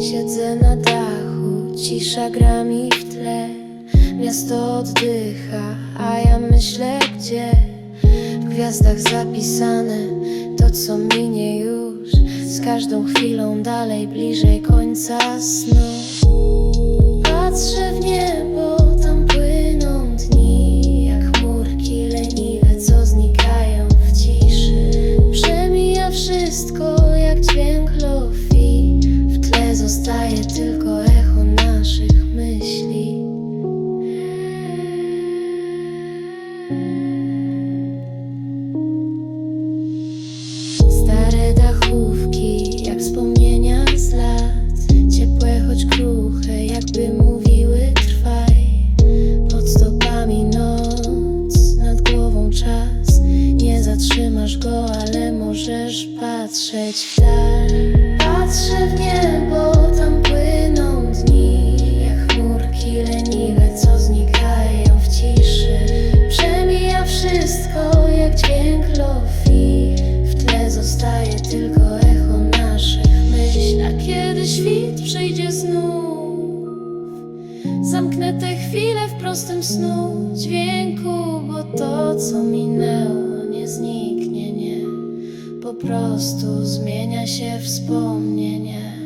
Siedzę na dachu, cisza gra mi w tle. Miasto oddycha, a ja myślę gdzie? W gwiazdach zapisane to co minie już. Z każdą chwilą dalej bliżej końca snu patrzeć w dal. Patrzę w niebo, tam płyną dni. Jak chmurki leniwe, co znikają w ciszy. Przemija wszystko jak dźwięk lofi. W tle zostaje tylko echo naszych myśli. A kiedy świt przyjdzie znów Zamknę te chwile w prostym snu dźwięku Bo to co minęło nie nie Po prostu zmienia się wspomnienia